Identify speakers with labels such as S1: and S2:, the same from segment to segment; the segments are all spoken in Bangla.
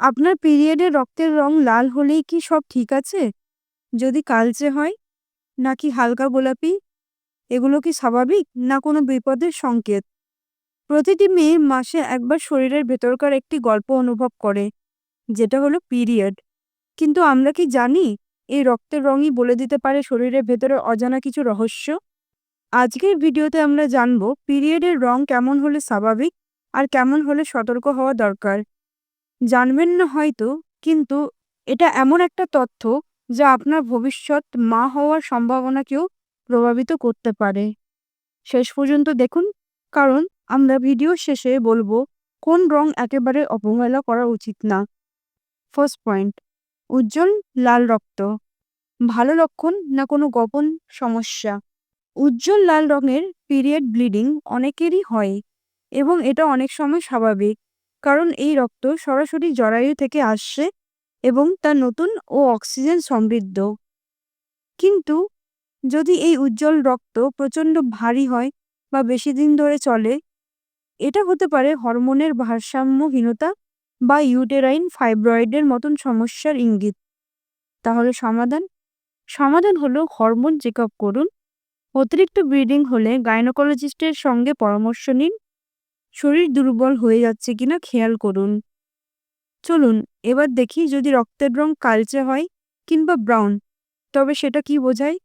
S1: আপনার পিরিয়ডে রক্তের রং লাল হলেই কি সব ঠিক আছে? যদি কালচে হয়, নাকি হালকা গোলাপি? এগুলো কি স্বাভাবিক, না কোনো বিপদের সংকেত? প্রতিটি মেয়ে মাসে একবার শরীরের ভেতরকার একটি গল্প অনুভব করে, যেটা হলো পিরিয়ড। কিন্তু আমরা কি জানি, এই রক্তের রঙই বলে দিতে পারে শরীরের ভেতরে অজানা কিছু রহস্য? আজকের ভিডিওতে আমরা জানব, পিরিয়ডের রং কেমন হলে স্বাভাবিক, আর কেমন হলে সতর্ক হওয়া দরকার। জানবেন না হয়তো, কিন্তু এটা এমন একটা তথ্য যা আপনার ভবিষ্যৎ মা হওয়ার সম্ভাবনাকেও প্রভাবিত করতে পারে। শেষ পর্যন্ত দেখুন, কারণ আমরা ভিডিও শেষে বলব, কোন রং একেবারে অবহেলা করা উচিত না। ফার্স্ট পয়েন্ট, উজ্জ্বল লাল রক্ত। ভালো লক্ষণ না কোনো গোপন সমস্যা? উজ্জ্বল লাল রঙের পিরিয়ড ব্লিডিং অনেকেরই হয়, এবং এটা অনেক সময় স্বাভাবিক। কারণ এই রক্ত সরাসরি জরায়ু থেকে আসছে এবং তা নতুন ও অক্সিজেন সমৃদ্ধ। কিন্তু যদি এই উজ্জ্বল রক্ত প্রচণ্ড ভারী হয় বা বেশি দিন ধরে চলে, এটা হতে পারে হরমোনের ভারসাম্যহীনতা বা ইউটেরাইন ফাইব্রয়েডের মতন সমস্যার ইঙ্গিত। তাহলে সমাধান? সমাধান হলো হরমোন চেক করুন। অতিরিক্ত ব্লিডিং হলে গাইনোকোলজিস্টের সঙ্গে পরামর্শ নিন। শরীর দুর্বল হয়ে যাচ্ছে কিনা খেয়াল করুন। চলুন, এবার দেখি যদি রক্তের রং কালচে হয় কিংবা ব্রাউন, তবে সেটা কি বোঝায়?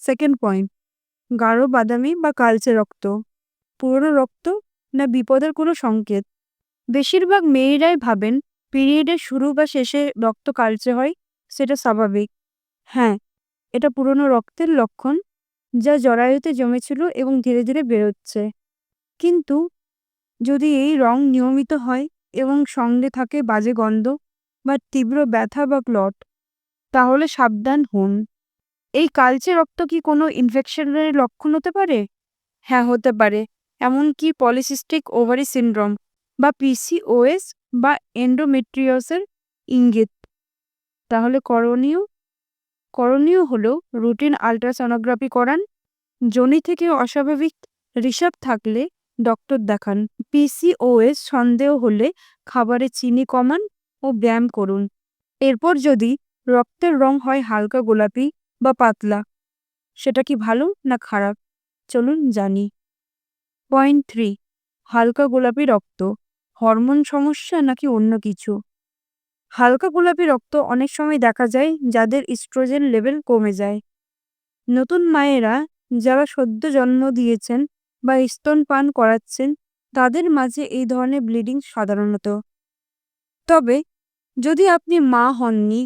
S1: সেকেন্ড পয়েন্ট, গাঢ় বাদামি বা কালচে রক্ত, পুরনো রক্ত না বিপদের কোনো সংকেত? বেশিরভাগ মেয়েরাই ভাবেন পিরিয়ডের শুরু বা শেষে রক্ত কালচে হয়, সেটা স্বাভাবিক। হ্যাঁ এটা পুরনো রক্তের লক্ষণ যা জরায়ুতে জমেছিল এবং ধীরে ধীরে বেরোচ্ছে। কিন্তু যদি এই রং নিয়মিত হয় এবং সঙ্গে থাকে বাজে গন্ধ বা তীব্র ব্যথা বা ক্লট, তাহলে সাবধান হন। এই কালচে রক্ত কি কোনো ইনফেকশনের লক্ষণ হতে পারে? হ্যাঁ হতে পারে। এমনকি পলিসিস্টিক ওভারি সিনড্রোম বা পিসিওএস বা এন্ডোমেট্রিয়াসের ইঙ্গিত। তাহলে করণীয়? করণীয় হলো রুটিন আলট্রাসোনোগ্রাফি করান। জনি থেকে অস্বাভাবিক ঋষভ থাকলে ডক্টর দেখান। পিসিওএস সন্দেহ হলে খাবারে চিনি কমান ও ব্যায়াম করুন। এরপর যদি রক্তের রং হয় হালকা গোলাপি বা পাতলা, সেটা কি ভালো না খারাপ? চলুন জানি। পয়েন্ট থ্রি, হালকা গোলাপি রক্ত। হরমোন সমস্যা নাকি অন্য কিছু? হালকা গোলাপি রক্ত অনেক সময় দেখা যায় যাদের ইস্ট্রোজেন লেভেল কমে যায়। নতুন মায়েরা যারা সদ্য জন্ম দিয়েছেন বা স্তন পান করাচ্ছেন, তাদের মাঝে এই ধরনের ব্লিডিং সাধারণত। তবে, যদি আপনি মা হননি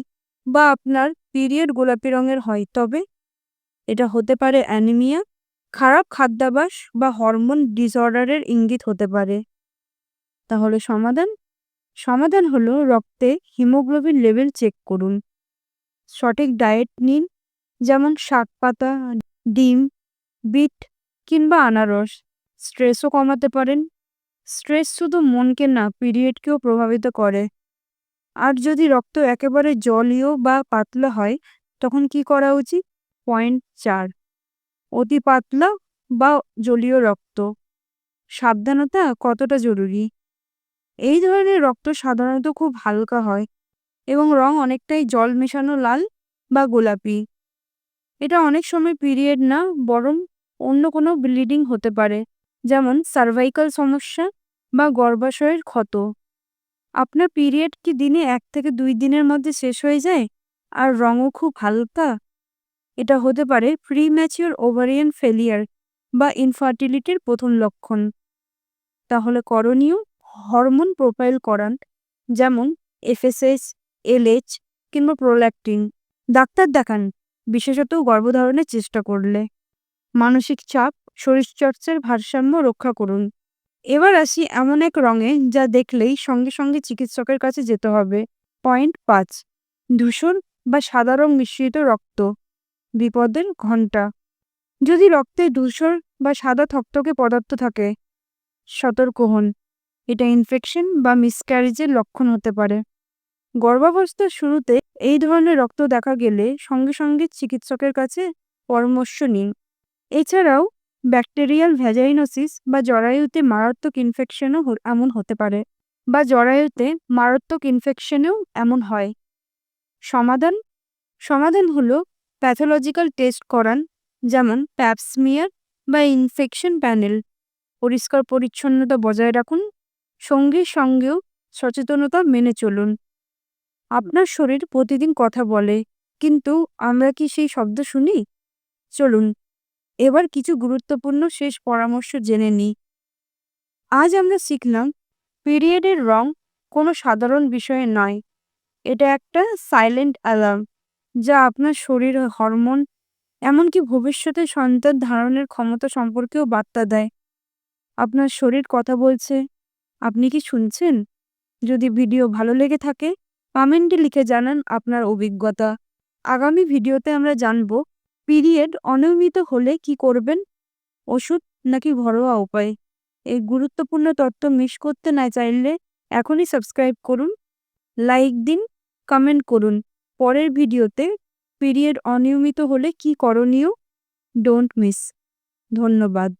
S1: বা আপনার পিরিয়ড গোলাপি রঙের হয়, তবে এটা হতে পারে অ্যানিমিয়া, খারাপ খাদ্যাভ্যাস বা হরমোন ডিসঅর্ডারের ইঙ্গিত হতে পারে। তাহলে সমাধান? সমাধান হলো রক্তে হিমোগ্লোবিন লেভেল চেক করুন। সঠিক ডায়েট নিন, যেমন শাক পাতা ডিম, বিট কিংবা আনারস। স্ট্রেসও কমাতে পারেন। স্ট্রেস শুধু মনকে না, পিরিয়ডকেও প্রভাবিত করে। আর যদি রক্ত একেবারে জলীয় বা পাতলা হয়, তখন কি করা উচিত? পয়েন্ট চার। অতি পাতলা বা জলীয় রক্ত। সাবধানতা কতটা জরুরি? এই ধরনের রক্ত সাধারণত খুব হালকা হয় এবং রং অনেকটাই জল মেশানো লাল বা গোলাপি। এটা অনেক সময় পিরিয়ড না, বরং অন্য কোনো ব্লিডিং হতে পারে, যেমন সার্ভাইকাল সমস্যা বা গর্ভাশয়ের ক্ষত। আপনার পিরিয়ড কি দিনে এক থেকে দুই দিনের মধ্যে শেষ হয়ে যায়? আর রঙও খুব হালকা? এটা হতে পারে প্রি ম্যাচিওর ওভারিয়ান ফেলিয়ার বা ইনফার্টিলিটির প্রথম লক্ষণ। তাহলে করণীয় হরমোন প্রোফাইল করান, যেমন এফএসএস এলএচ কিংবা প্রোল্যাক্টিন ডাক্তার দেখান, বিশেষত গর্ভধারণের চেষ্টা করলে। মানসিক চাপ, শরীরচর্চার ভারসাম্য রক্ষা করুন। এবার আসি এমন এক রঙে যা দেখলেই সঙ্গে সঙ্গে চিকিৎসকের কাছে যেতে হবে। পয়েন্ট পাঁচ, ধূসর বা সাদা রং মিশ্রিত রক্ত। বিপদের ঘণ্টা যদি রক্তে ধূসর বা সাদা থকথকে পদার্থ থাকে, সতর্ক হন। এটা ইনফেকশন বা মিসক্যারেজের লক্ষণ হতে পারে। গর্ভাবস্থার শুরুতে এই ধরনের রক্ত দেখা গেলে সঙ্গে সঙ্গে চিকিৎসকের কাছে পরামর্শ নিন। এছাড়াও, ব্যাকটেরিয়াল ভ্যাজাইনোসিস বা জরায়ুতে মারাত্মক ইনফেকশনও এমন হতে পারে, বা জরায়ুতে মারাত্মক ইনফেকশনেও এমন হয়। সমাধান? সমাধান হলো প্যাথোলজিক্যাল টেস্ট করান, যেমন প্যাপসমিয়ার বা ইনফেকশন প্যানেল পরিষ্কার পরিচ্ছন্নতা বজায় রাখুন, সঙ্গে সঙ্গেও সচেতনতা মেনে চলুন। আপনার শরীর প্রতিদিন কথা বলে, কিন্তু আমরা কি সেই শব্দ শুনি? চলুন এবার কিছু গুরুত্বপূর্ণ শেষ পরামর্শ জেনে নিই। আজ আমরা শিখলাম পিরিয়ডের রং কোনো সাধারণ বিষয়ে নয়। এটা একটা সাইলেন্ট অ্যালার্ম যা আপনার শরীর হরমোন এমনকি ভবিষ্যতে সন্তান ধারণের ক্ষমতা সম্পর্কেও বার্তা দেয়। আপনার শরীর কথা বলছে, আপনি কি শুনছেন? যদি ভিডিও ভালো লেগে থাকে কমেন্টে লিখে জানান আপনার অভিজ্ঞতা। আগামী ভিডিওতে আমরা জানব পিরিয়ড অনিয়মিত হলে কি করবেন? ওষুধ নাকি ঘরোয়া উপায়? এই গুরুত্বপূর্ণ তথ্য মিস করতে না চাইলে এখনই সাবস্ক্রাইব করুন লাইক দিন কমেন্ট করুন। পরের ভিডিওতে পিরিয়ড অনিয়মিত হলে কি করণীয়? ডোন্ট মিস ধন্যবাদ।